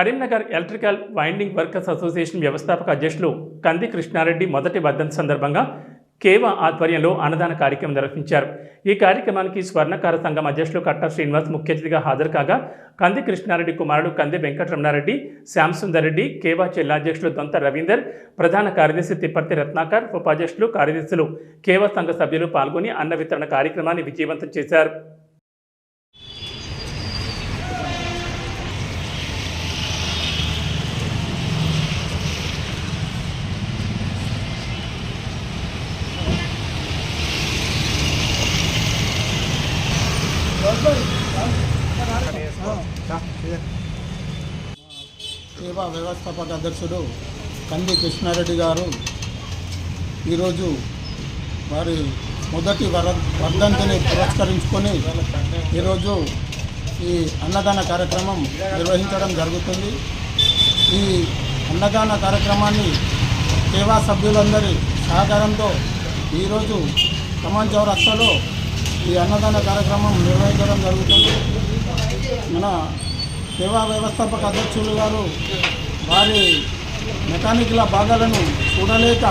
Karimnagar electrical winding workers association వ్యవస్థాపక అధ్యక్షులు కంది కృష్ణారెడ్డి మొదటి వర్ధంతి సందర్భంగా కేవా ఆధ్వర్యంలో అన్నదాన కార్యక్రమం నిర్వహించారు. ఈ కార్యక్రమానికి స్వర్ణకార సంఘం అధ్యక్షులు కట్ట శ్రీనివాస్ ముఖ్య అతిథిగా హాజరు కాగా కంది కృష్ణారెడ్డి కుమారుడు కంది వెంకటరమణారెడ్డి శ్యామసుందర్ రెడ్డి కేవా జిల్లాధ్యక్షులు దొంత రవీందర్ ప్రధాన కార్యదర్శి తిప్పర్తి రత్నాకర్ ఉపాధ్యక్షులు కార్యదర్శులు కేవా సంఘ సభ్యులు పాల్గొని అన్న వితరణ కార్యక్రమాన్ని విజయవంతం చేశారు. సేవా వ్యవస్థాపక అధ్యక్షుడు కంది కృష్ణారెడ్డి గారు ఈరోజు వారి మొదటి వర వర్ధంతిని పురస్కరించుకొని ఈరోజు ఈ అన్నదాన కార్యక్రమం నిర్వహించడం జరుగుతుంది. ఈ అన్నదాన కార్యక్రమాన్ని సేవా సభ్యులందరి సహకారంతో ఈరోజు కమాన్ చౌరస్తాలో ఈ అన్నదాన కార్యక్రమం నిర్వహించడం జరుగుతుంది. మన సేవా వ్యవస్థాపక అధ్యక్షులు గారు వారి మెకానిక్ల భాగాలను చూడలేక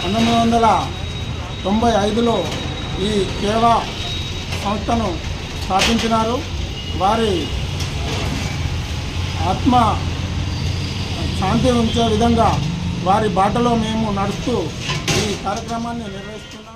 పంతొమ్మిది వందల తొంభై ఐదులో ఈ సేవా సంస్థను స్థాపించినారు. వారి ఆత్మ శాంతి ఉంచే విధంగా వారి బాటలో మేము నడుస్తూ ఈ కార్యక్రమాన్ని నిర్వహిస్తున్నాం.